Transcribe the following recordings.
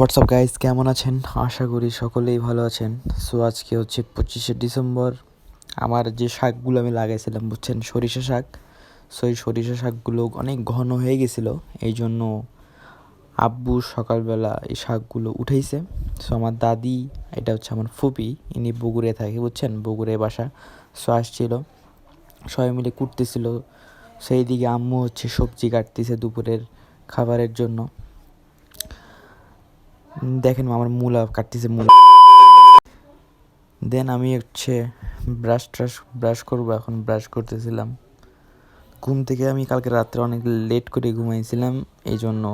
WhatsApp guys কেমন আছেন? আশা করি সকলেই ভালো আছেন। সো আজকে হচ্ছে পঁচিশে ডিসেম্বর। আমার যে শাকগুলো আমি লাগাইছিলাম, বুঝছেন? সরিষা শাক। সো এই সরিষা শাকগুলো অনেক ঘন হয়ে গেছিল। এই জন্য আব্বু সকালবেলা এই শাকগুলো উঠেইছে। সো আমার দাদি, এটা হচ্ছে আমার ফুপি, ইনি বগুড়ে থাকে, বুঝছেন? বগুড়ে বাসা। সো আসছিল। সবাই মিলে কুটতেছিল। সেই দিকে আম্মু হচ্ছে সবজি কাটতেছে দুপুরের খাবারের জন্য। দেখেন আমার মূলা কাটতেছে মূলা। দেন আমি হচ্ছে ব্রাশ ট্রাশ ব্রাশ করব, এখন ব্রাশ করতেছিলাম। ঘুম থেকে আমি কালকে রাত্রে অনেক লেট করে ঘুমাইছিলাম এই জন্য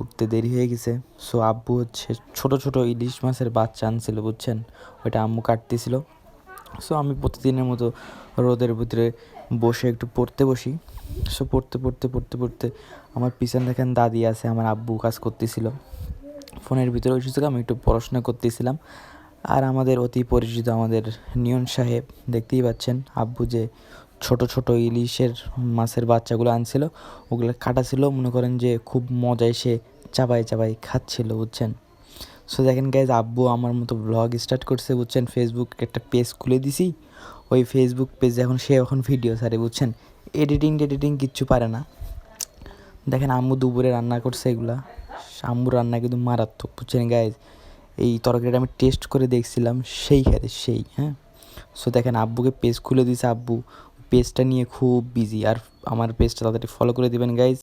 উঠতে দেরি হয়ে গেছে। সো আব্বু হচ্ছে ছোট ছোট ইলিশ মাছের বাচ্চা আনছিল, বুঝছেন? ওইটা আম্মু কাটতেছিল। সো আমি প্রতিদিনের মতো রোদের ভিতরে বসে একটু পড়তে বসি। সো পড়তে পড়তে পড়তে পড়তে আমার পিছন দেখেন দাদি আছে, আমার আব্বু কাজ করতেছিল। ফোনের ভিতরে আমি একটু পড়াশোনা করতেছিলাম। আর আমাদের অতি পরিচিত আমাদের নিয়ন সাহেব, দেখতেই পাচ্ছেন আব্বু যে ছোট ছোট ইলিশের মাছের বাচ্চাগুলো আনছিল, ওগুলো কাটা ছিল। মনে করেন যে খুব মজায় সে চাবাই চাবাই খাচ্ছিল, বুঝছেন? সো দেখেন গাইজ আব্বু আমার মতো ব্লগ স্টার্ট করছে, বুঝছেন? ফেসবুক একটা পেজ খুলে দিছি। ওই ফেসবুক পেজে এখন সে এখন ভিডিও ছাড়ে, বুঝছেন? এডিটিং টেডিটিং কিচ্ছু পারে না। দেখেন আম্মু দুপুরে রান্না করছে এগুলা। আম্মু রান্না কিন্তু মারাত্মক, বুঝছেন গাইজ এই তরকারিটা আমি টেস্ট করে দেখছিলাম, সেই খেতে সেই হ্যাঁ? সো দেখেন, আব্বুকে পেজ খুলে দিয়েছে আব্বু। পেজটা নিয়ে খুব বিজি আর আমার পেজটা তাড়াতাড়ি ফলো করে দেবেন গাইজ